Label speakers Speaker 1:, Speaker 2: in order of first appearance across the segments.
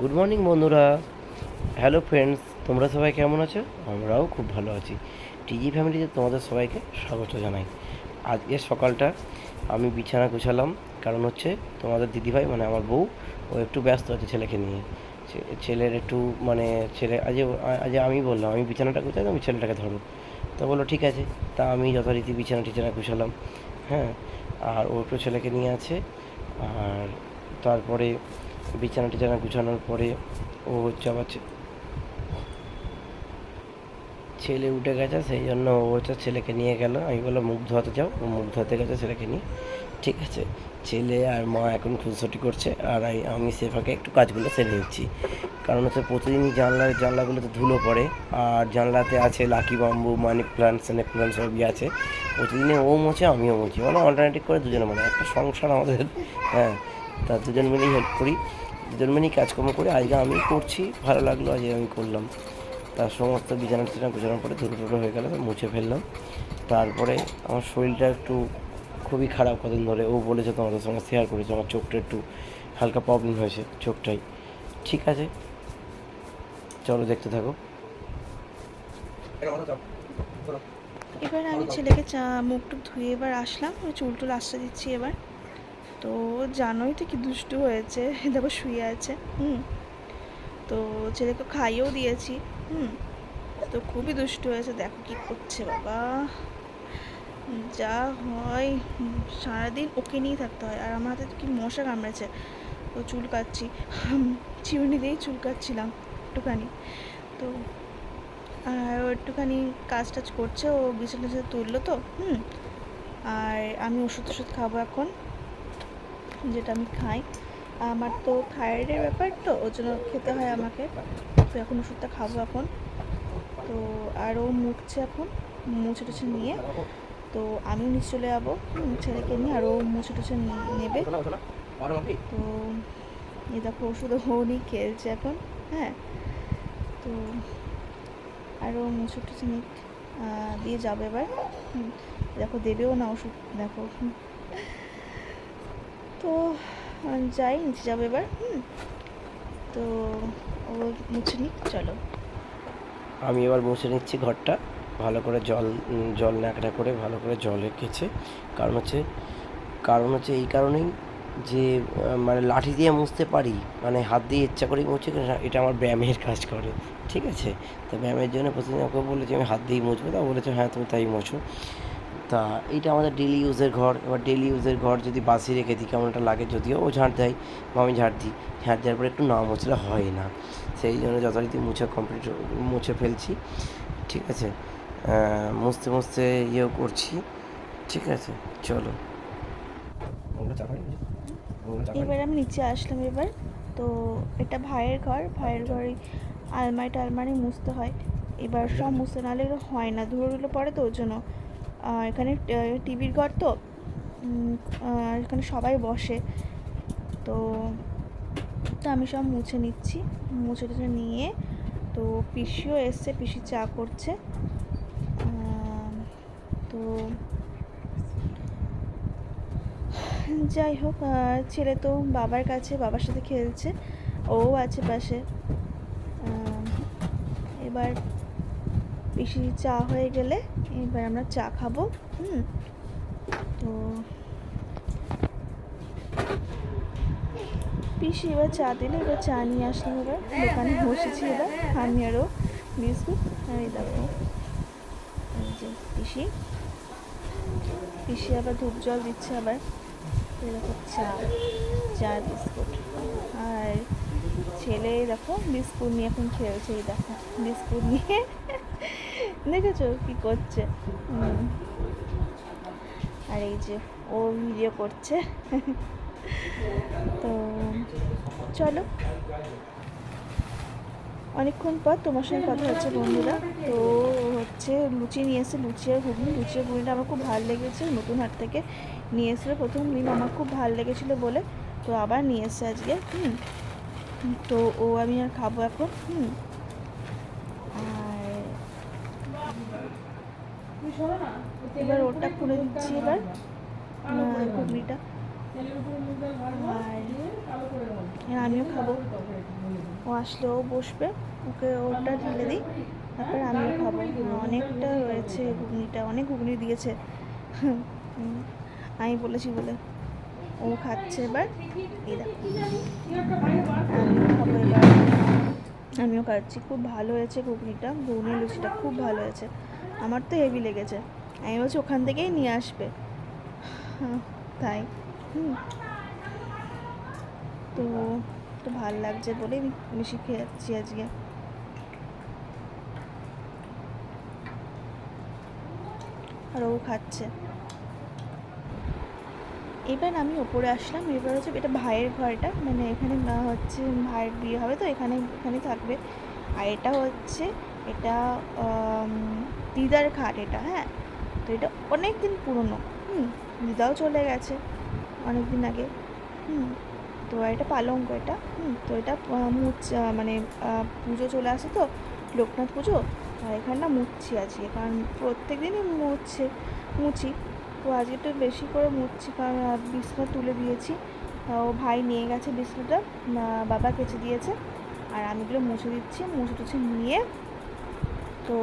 Speaker 1: Good morning বন্ধুরা। Hello friends তোমরা সবাই কেমন আছো? আমরাও খুব ভালো আছি। টিজি ফ্যামিলিতে তোমাদের সবাইকে স্বাগত জানাই। আজকের সকালটা আমি বিছানা গুছালাম। কারণ হচ্ছে তোমাদের দিদিভাই মানে আমার বউ, ও একটু ব্যস্ত আছে ছেলেকে নিয়ে। ছেলের একটু মানে ছেলে, আজ আজ আমি বললাম, আমি বিছানাটা গুছাই আমি ছেলেটাকে ধরো। তা বলল, ঠিক আছে। তা আমি যথারীতি বিছানা টিছানা গুছালাম। হ্যাঁ আর ও একটু ছেলেকে নিয়ে আছে। আর তারপরে বিছানা টিছানা গুছানোর পরে ও হচ্ছে আবার ছেলে উঠে গেছে, সেই জন্য ও হচ্ছে ছেলেকে নিয়ে গেল। আমি বললাম, মুখ ধোয়াতে যাও। ও মুখ ধোয়াতে গেছে ছেলেকে নিয়ে। ঠিক আছে। ছেলে আর মা এখন খুনসুটি করছে আর আমি- আমি সে ফাঁকে একটু কাজগুলো সেরে নিচ্ছি। কারণ হচ্ছে প্রতিদিনই জানলার জানলাগুলোতে ধুলো পড়ে। আর জানলাতে আছে lucky bamboo money plant snake plant সবই আছে। প্রতিদিনে ও মোছে আমিও মুছি মানে অল্টারনেটিভ করে দুজনে মানে একটা সংসার আমাদের হ্যাঁ তা দুজন মিলেই হেল্প করি। দুজন মিলেই কাজকর্ম করি, আজকে আমি করছি, ভালো লাগল, আজকে আমি করলাম। তার সমস্ত বিছানা টিছানা গুছানোর পরে ধুলো টুলো হয়ে গেলে, মুছে ফেললাম। তারপরে আমার শরীরটা একটু খুবই খারাপ কদিন ধরে। ও বলেছে তোমাদের সঙ্গে শেয়ার করেছে, আমার চোখটা একটু হালকা প্রবলেম হয়েছে, চোখটাই। ঠিক আছে, চলো দেখতে থাকো।
Speaker 2: এবার আমি ছেলেকে চা মুখ টুক ধুয়ে এবার আসলাম। ওই চুল টুল আসতে দিচ্ছি এবার। তো জানোই তো কি দুষ্টু হয়েছে। দেখো শুয়ে আছে। হুম। তো ছেলেকে খাইয়েও দিয়েছি। হুম। তো খুবই দুষ্টু হয়েছে। দেখো কি করছে বাবা। যা হয়। সারাদিন ওকে নিয়েই থাকতে হয়। আর আমার হাতে কি মশা কামড়েছে। তো চুল কাটছি। চিরুনি দিয়েই চুল কাটছিলাম একটুখানি। তো আর ও একটুখানি কাজ টাজ করছে, ও বিছানা টিছানা তুললো তো, হুম। আর আমি ওষুধ ওষুধ খাব এখন, যেটা আমি খাই। আমার তো থাইরয়েডের ব্যাপার তো, ওর জন্য খেতে হয় আমাকে। তো এখন ওষুধটা খাব এখন। তো আর ও মুছছে এখন, মুছে টুছে নিয়ে। তো আমিও নিচে চলে যাব ছেলেকে নিয়ে, আর ও মুছে টুছে নেবে। তো এই দেখো ওষুধ ও নিয়ে খেলছে এখন হ্যাঁ। তো আরও মুসুর টুসু দিয়ে যাবে এবার। দেখো দেবেও না ওষুধ, দেখো। তো যাই, নিচে যাবে এবার। হুম, তো ও মুছে নিক, চলো।
Speaker 1: আমি এবার মুছে নিচ্ছি ঘরটা। ভালো করে জল জল ন্যাকড়া করে ভালো করে জল রেখেছে কারণ হচ্ছে কারণ হচ্ছে এই কারণেই যে মানে লাঠি দিয়ে মুছতে পারি মানে হাত দিয়ে ইচ্ছা করেই মুছি এটা আমার ব্যায়ামের কাজ করে, ঠিক আছে? তো ব্যায়ামের জন্য প্রতিদিন ওকে বলেছি আমি হাত দিয়েই মুছবো। তা বলেছে হ্যাঁ তুমি তাই মোছো। তা এইটা আমাদের ডেলি ইউজের ঘর। এবার ডেলি ইউজের ঘর যদি বাসি রেখে দিই, কেমন একটা লাগে যদিও, ও ঝাঁট দেয়, বা আমি ঝাঁট দিই। ঝাঁট দেওয়ার পরে একটু না মুছলে হয় না। সেই জন্য যথারীতি মুছে কমপ্লিট মুছে ফেলছি, ঠিক আছে? মুছতে মুছতে ইয়েও করছি, ঠিক আছে? চলো।
Speaker 2: এবার আমি নিচে আসলাম এবার। তো এটা ভাইয়ের ঘর। ভাইয়ের ঘরে আলমারি টালমারি মুছতে হয়। এবার সব মুছতে নাহলে এগুলো হয় না। ধুলোগুলো পড়ে তো ওর জন্য। এখানে টিভির ঘর তো। এখানে সবাই বসে। তো তো আমি সব মুছে নিচ্ছি। মুছে টুছে নিয়ে তো পিসিও এসছে পিসি চা করছে। তো যাই হোক ছেলে তো বাবার কাছে, বাবার সাথে খেলছে, ও আছে পাশে। এবার বেশি চা হয়ে গেলে এবার আমরা চা খাব, হুম? তো পিসি এবার চা দিলে, এবার চা নিয়ে আসলাম এবার। দোকানে বসেছি এবার, আমি আরও বিস্কুট এই দেখো পিসি। পিসি আবার ধূপ জল দিচ্ছে আবার। দেখো চা চা বিস্কুট। আর ছেলে, দেখো, বিস্কুট নিয়ে এখন খেলছে, এই দেখো, বিস্কুট নিয়ে। দেখেছ কী করছে। আর এই যে ও ভিডিও করছে। তো চলো। অনেকক্ষণ পর তোমার সঙ্গে কথা হচ্ছে বন্ধুরা। তো হচ্ছে লুচি নিয়ে এসে লুচি আর ঘুগনি। লুচি আর ঘুগনিটা আমার খুব ভালো লেগেছে। নতুন হাট থেকে নিয়ে এসেছিল প্রথম দিন আমার খুব ভালো লেগেছিলো বলে। তো আবার নিয়ে এসছে আজকে, হুম। তো ও আমি আর খাব এখন, হুম। আর এবার ওটা খুলে দিচ্ছি এবার ঘুগনিটা। আর আমিও খাব। ও আসলে ও বসবে, ওকে ওটা ঢেলে দিই, তারপর আমিও খাব। অনেকটা রয়েছে ঘুগনিটা, অনেক ঘুগনি দিয়েছে। আমি বলেছি বলে ও খাচ্ছে এবার। আমিও খাচ্ছি, খুব ভালো হয়েছে ঘুগনিটা, ঘুগনি লুচিটা খুব ভালো হয়েছে। আমার তো হেভি লেগেছে। আমি বলছি ওখান থেকেই নিয়ে আসবে। তাই। তো তো ভালো লাগছে বলে আমি বেশি খেয়ে যাচ্ছি আজকে। আর ও খাচ্ছে। এবার আমি ওপরে আসলাম, এবার হচ্ছে এটা ভাইয়ের ঘরটা মানে এখানে হচ্ছে ভাইয়ের বিয়ে হবে, তো এখানে এখানে থাকবে। আর এটা হচ্ছে, এটা দিদার খাট এটা হ্যাঁ? তো এটা অনেক দিন পুরনো, হুম, দিদাও চলে গেছে। অনেক দিন আগে। হুম, তো এটা পালঙ্ক এটা। হুম, তো এটা মুচ মানে পুজো চলে আসে তো, লোকনাথ পুজো। আর এখানটা মুছছি আজকে কারণ প্রত্যেক দিনই মুছছে মুছি তো আজকে একটু বেশি করে মুছছি কারণ বিছনা তুলে দিয়েছি। ও ভাই নিয়ে গেছে বিছনাটা বাবা কেচে দিয়েছে। আর আমি এগুলো মুছে দিচ্ছি, মুছে টুছে নিয়ে। তো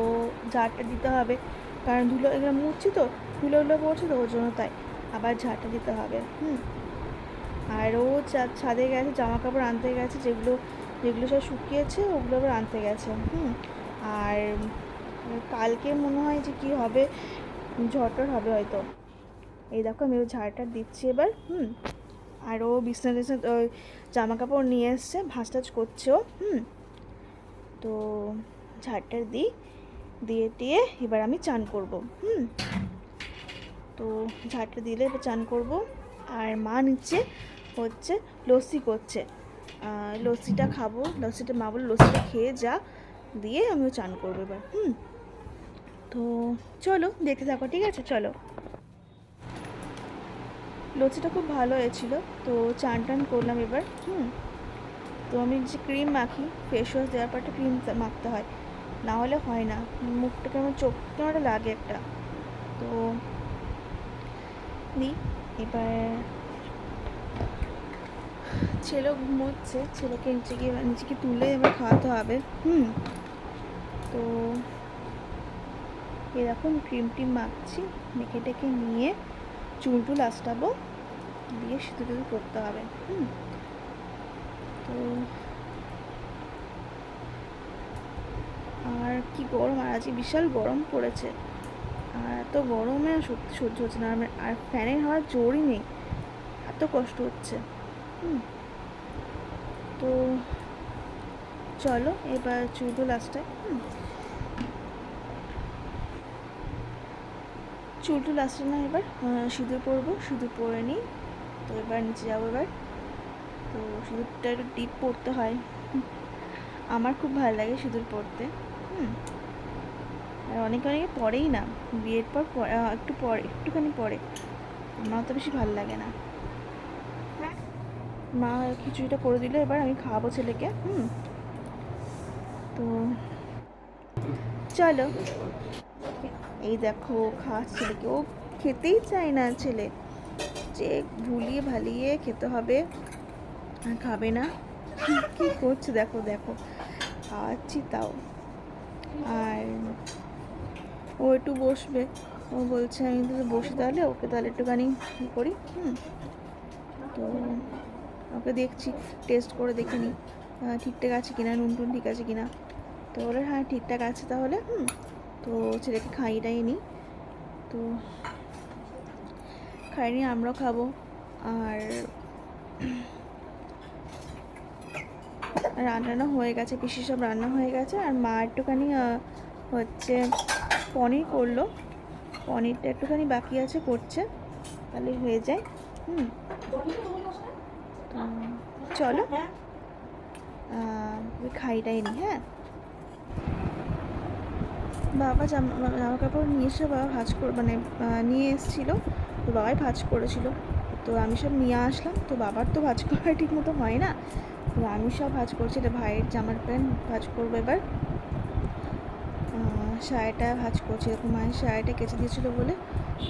Speaker 2: জারটা দিতে হবে, কারণ ধুলো এগুলো মুছছি তো ধুলো ধুলো পড়ছে তো, ওর জন্য তাই। আবার ঝাড়টা দিতে হবে, হুম। আর ও ছাদে গেছে জামা কাপড় আনতে গেছে, যেগুলো যেগুলো সব শুকিয়েছে, ওগুলো আবার আনতে গেছে, হুম। আর কালকে মনে হয় যে কি হবে, ঝড়টর হবে হয়তো। এই দেখো আমি ও ঝাড়টা দিচ্ছি এবার, হুম। আর ও বিছনা টিছনা ওই জামা কাপড় নিয়ে এসছে ভাঁজ টাজ করছে ও, হুম। তো ঝাড়টা দিই দিয়ে দিয়ে এবার আমি চান করব, হুম। তো ঝাড়টা দিলে চান করব। আর মা নিচে হচ্ছে লস্যি করছে। লস্যিটা খাব। লস্যিটা মা বলে লস্যিটা খেয়ে যা, দিয়ে আমিও চান করব এবার। হুম। তো চলো, দেখতে থাকো, ঠিক আছে? চলো। লস্যিটা খুব ভালো হয়েছিল। তো চান টান করলাম এবার। হুম। তো আমি যে ক্রিম মাখি ফেস ওয়াশ দেওয়ার পর একটা ক্রিম মাখতে হয়। না হলে হয় না। মুখটা কেমন চোখ কেমন লাগে একটা। তো দিই এবার ছেলে ঘুমোচ্ছে, ছেলেকে নিচে গিয়ে নিচে তুলে এবার খাওয়াতে হবে, হুম। তো এরকম ক্রিম টিম মাখছি, মেখে টেকে নিয়ে চুল টুল আঁচড়াবো দিয়ে সিঁদুর টিঁদুর করতে হবে, হুম। তো আর কি গরম, আর আজকে বিশাল গরম পড়েছে। আর এত গরমে সত্যি সহ্য হচ্ছে না। আর- ফ্যানের হওয়ার জোরই নেই। এত কষ্ট হচ্ছে। হুম। তো চলো, এবার চুলটো লাস্টায় হুম। চুলটু লাস্টে না এবার? সিঁদুর পরবো। সিঁদুর পরে নিই। তো এবার নিচে যাব এবার। তো সিঁদুরটা একটু ডিপ পরতে হয়। আমার খুব ভালো লাগে সিঁদুর পরতে। হুম। আর অনেকে অনেকে পরেই না। বিয়ের পর একটু পরে, একটুখানি পরে। আমার তো বেশি ভালো লাগে না। মা খিচুড়িটা করে দিল, এবার আমি খাওয়াবো ছেলেকে, হুম। তো চলো। এই দেখো খাওয়াচ্ছে ছেলেকে। ও খেতেই চায় না ছেলে। যে ভুলিয়ে ভালিয়ে খেতে হবে, আর খাবে না। কি করছে দেখো দেখো। খাওয়াচ্ছি তাও। আর ও একটু বসবে। ও বলছে, আমি তো বসি তাহলে, ওকে তাহলে একটুখানি করি। হুম। তো ওকে দেখছি টেস্ট করে দেখে নিই। ঠিকঠাক আছে কিনা নুন টুন ঠিক আছে কিনা? তো বলে হ্যাঁ ঠিকঠাক আছে তাহলে। হুম। তো ছেলেকে খাইয়ে টাইয়ে নিই। তো খাইয়ে নিয়ে আমরাও খাব। আর রান্নানো হয়ে গেছে পিসি সব রান্না হয়ে গেছে। আর মা একটুখানি হচ্ছে পনির করল। পনিরটা একটুখানি বাকি আছে, করছে। তাহলে হয়ে যায়। হুম। চলো। খাইটাই নি হ্যাঁ? বাবা জামা কাপড় নিয়ে এসে বাবা ভাজ করে মানে নিয়ে এসেছিল। তো বাবাই ভাজ করেছিল। তো আমি সব নিয়ে আসলাম। তো বাবার তো ভাজ করা ঠিক মতো হয় না। তো আমি সব ভাজ করছি। এটা ভাইয়ের জামার প্যান্ট ভাজ করব এবার। শাড়িটা ভাজ করছি, এরকম মায়ের শাড়িটা কেচে দিয়েছিলো বলে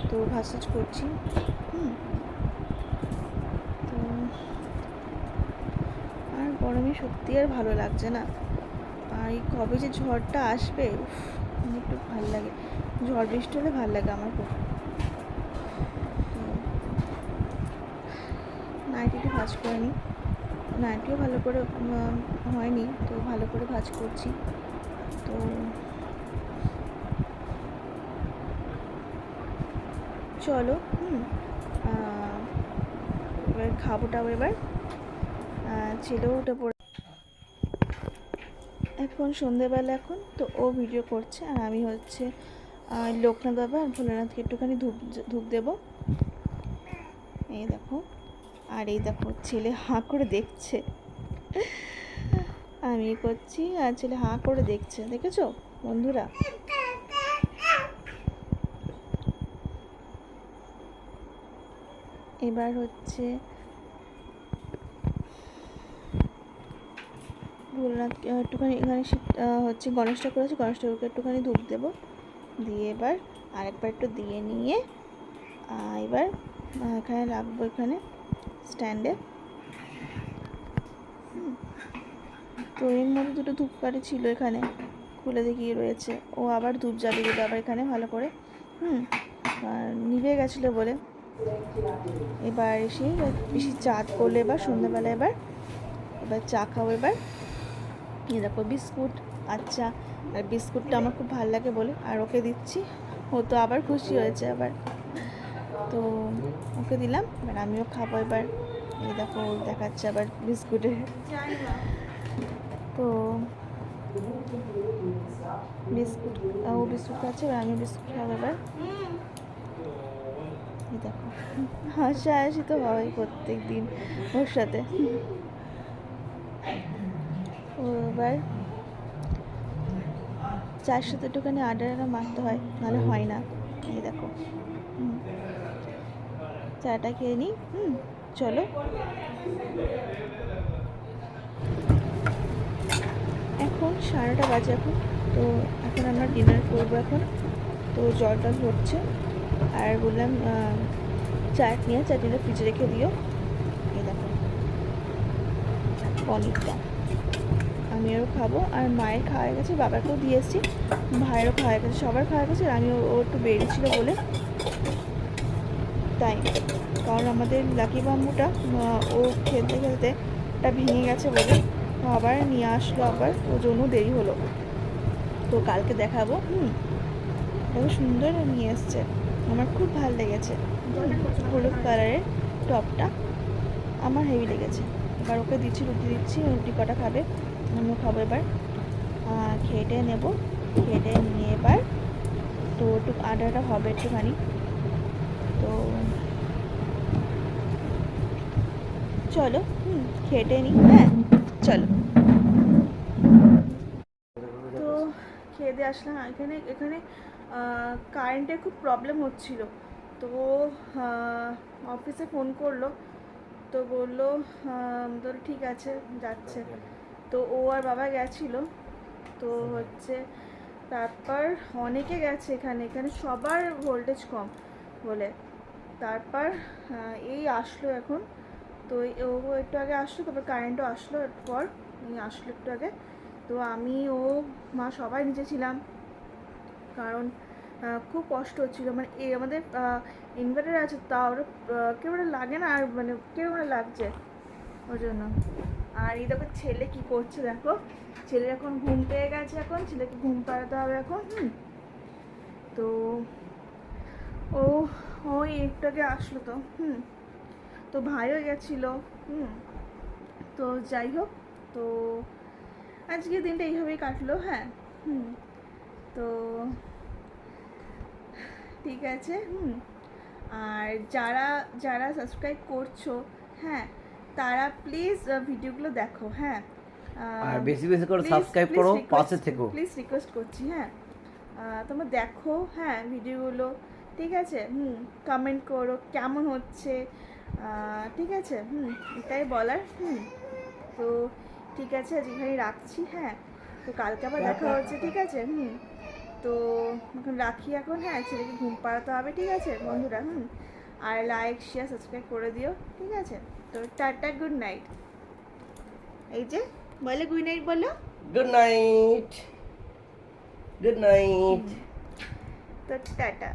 Speaker 2: তো ভাজ টাজ করছি তো আর গরমে সত্যি আর ভালো লাগছে না। আর এই কবে যে ঝড়টা আসবে আমার একটু ভালো লাগে। ঝড় বৃষ্টি হলে ভালো লাগে আমার খুব। নাইটি একটু ভাজ করে নিই নাইটিও ভালো করে হয়নি, তো ভালো করে ভাজ করছি। তো চলো, হুম। এবার খাবোটাও এবার। ছেলেও উঠে পড়ে এখন সন্ধেবেলা এখন, তো ও ভিডিও করছে আর আমি হচ্ছে লোকনাথ বাবা আর ভোলানাথকে একটুখানি ধূপ ধূপ দেবো। এই দেখো, আর এই দেখো, ছেলে হাঁ করে দেখছে। আমি করছি, আর ছেলে হাঁ করে দেখছে, দেখেছ বন্ধুরা? এবার হচ্ছে ভোলানাথ একটুখানি এখানে হচ্ছে গণেশ ঠাকুর আছে, গণেশ ঠাকুরকে একটুখানি ধূপ দেবো। দিয়ে এবার আরেকবার একটু দিয়ে নিয়ে এবার এখানে রাখব এখানে স্ট্যান্ডে। তো এর মধ্যে দুটো ধূপকাঠি ছিল এখানে, খুলে দেখি রয়েছে। ও আবার ধূপ জ্বালিয়ে দিল আবার এখানে ভালো করে। হুম। আর নিভে গেছিল বলে। এবার এসে বেশি চাঁদ করলে এবার, সন্ধ্যাবেলা এবার এবার চা খাব এবার। দেখো বিস্কুট আচ্ছা আর বিস্কুটটা আমার খুব ভালো লাগে বলে, আর ওকে দিচ্ছি। ও তো আবার খুশি হয়েছে আবার। তো ওকে দিলাম, এবার আমিও খাব এবার। এই দেখো দেখাচ্ছে আবার বিস্কুটে। তো বিস্কুট ও বিস্কুট খাচ্ছে, এবার আমি বিস্কুট খাব এবার। এই দেখো। হাসা হাসি তো হয় প্রত্যেক দিন ওর সাথে। ও এবার চার সাথে একটুখানি আড্ডা আড্ডা মারতে হয় নাহলে হয় না। এই দেখো। চাটা খেয়ে নিই হুম চলো। এখন সাড়েটা বাজে এখন তো এখন আমরা ডিনার করব এখন। তো জলটা হচ্ছে আর বললাম চাটনি আর চাটনিটা ফ্রিজে রেখে দিও। এই পনিরটা। আমিও খাব। আর মায়ের খাওয়া গেছে, বাবাকেও দিয়ে এসেছি। ভাইয়েরও খাওয়া গেছে, সবার খাওয়া গেছে, আর আমিও ও একটু বেরিয়েছিল বলে। তাই। কারণ আমাদের লাকি বাম্বুটা ও খেলতে খেলতে ওটা ভেঙে গেছে বলে। আবার নিয়ে আসলো আবার, ওর জন্য দেরি হলো। তো কালকে দেখাবো। হুম। সুন্দর নিয়ে এসছে। আমার খুব ভালো লেগেছে। হলুদ কালারের টপটা আমার হেভি লেগেছে। এবার ওকে দিচ্ছি, রুটি দিচ্ছি, রুটি কটা খাবে? আমিও খাব এবার। খেটে নেব। খেটে নিয়ে এবার তো একটু আডাটা হবে একটুখানি। তো চলো, হুম, খেটে নিই হ্যাঁ চলো তো দিয়ে আসলাম। এখানে এখানে কারেন্টের খুব প্রবলেম হচ্ছিল। তো অফিসে ফোন করল। তো বলল তোর ঠিক আছে, যাচ্ছে। তো ও আর বাবা গেছিল। তো হচ্ছে, তারপর অনেকে গেছে এখানে। এখানে সবার ভোল্টেজ কম বলে। তারপর এই আসলো এখন। তো ও একটু আগে আসলো, তারপর কারেন্টও আসলো পর এই আসলো একটু আগে। তো আমি ও মা সবাই নিচে ছিলাম। কারণ খুব কষ্ট হচ্ছিল। মানে এই আমাদের ইনভার্টার আছে, তাও কেউ লাগে না, আর মানে কেউ লাগছে ওর জন্য। আর এই দেখো ছেলে কি করছে দেখো। ছেলে এখন ঘুম পেয়ে গেছে এখন, ছেলেকে ঘুম পাড়াতে হবে এখন, হুম। তো ও ওই একটু আগে আসলো তো, হুম। তো ভাইও গেছিল, হুম। তো যাই হোক, তো আজকে দিনটা এইভাবেই কাটলো হ্যাঁ। হুম। তো ঠিক আছে হুম। আর যারা যারা সাবস্ক্রাইব করছ হ্যাঁ তারা প্লিজ ভিডিওগুলো দেখো হ্যাঁ।
Speaker 1: আর বেশি বেশি করে সাবস্ক্রাইব করো পাশে থেকো।
Speaker 2: প্লিজ রিকোয়েস্ট করছি হ্যাঁ। তোমরা দেখো হ্যাঁ ভিডিওগুলো ঠিক আছে হুম কমেন্ট করো কেমন হচ্ছে ঠিক আছে হুম এটাই বলার হুম। তো ঠিক আছে আজ এখানে রাখছি হ্যাঁ। তো কালকে আবার দেখা হচ্ছে ঠিক আছে? হুম। তো এখন রাখি এখন হ্যাঁ ছেলেকে ঘুম পাড়াতে হবে ঠিক আছে বন্ধুরা হুম। আর লাইক শেয়ার সাবস্ক্রাইব করে দিও ঠিক আছে? তো টাটা গুড নাইট এই যে বলে গুড নাইট বলো।
Speaker 1: গুড নাইট গুড নাইট
Speaker 2: তো টাটা।